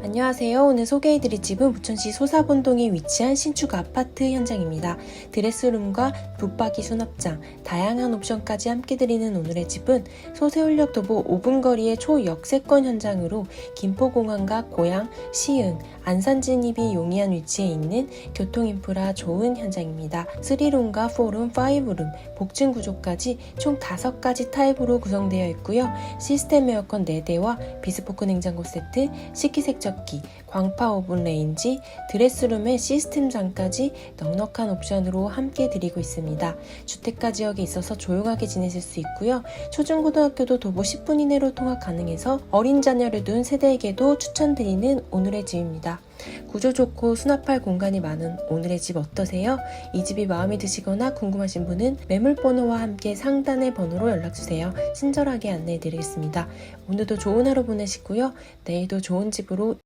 안녕하세요. 오늘 소개해드릴 집은 부천시 소사본동에 위치한 신축 아파트 현장입니다. 드레스룸과 붙박이 수납장, 다양한 옵션까지 함께 드리는 오늘의 집은 소세울역 도보 5분 거리의 초역세권 현장으로 김포공항과 고양, 시흥, 안산 진입이 용이한 위치에 있는 교통인프라 좋은 현장입니다. 3룸과 4룸, 5룸, 복층 구조까지 총 5가지 타입으로 구성되어 있고요. 시스템 에어컨 4대와 비스포크 냉장고 세트, 식기세척 기, 광파 오븐 레인지, 드레스룸의 시스템장까지 넉넉한 옵션으로 함께 드리고 있습니다. 주택가 지역에 있어서 조용하게 지내실 수 있고요. 초중고등학교도 도보 10분 이내로 통학 가능해서 어린 자녀를 둔 세대에게도 추천드리는 오늘의 집입니다. 구조 좋고 수납할 공간이 많은 오늘의 집 어떠세요? 이 집이 마음에 드시거나 궁금하신 분은 매물 번호와 함께 상단의 번호로 연락주세요. 친절하게 안내해 드리겠습니다. 오늘도 좋은 하루 보내시고요. 내일도 좋은 집으로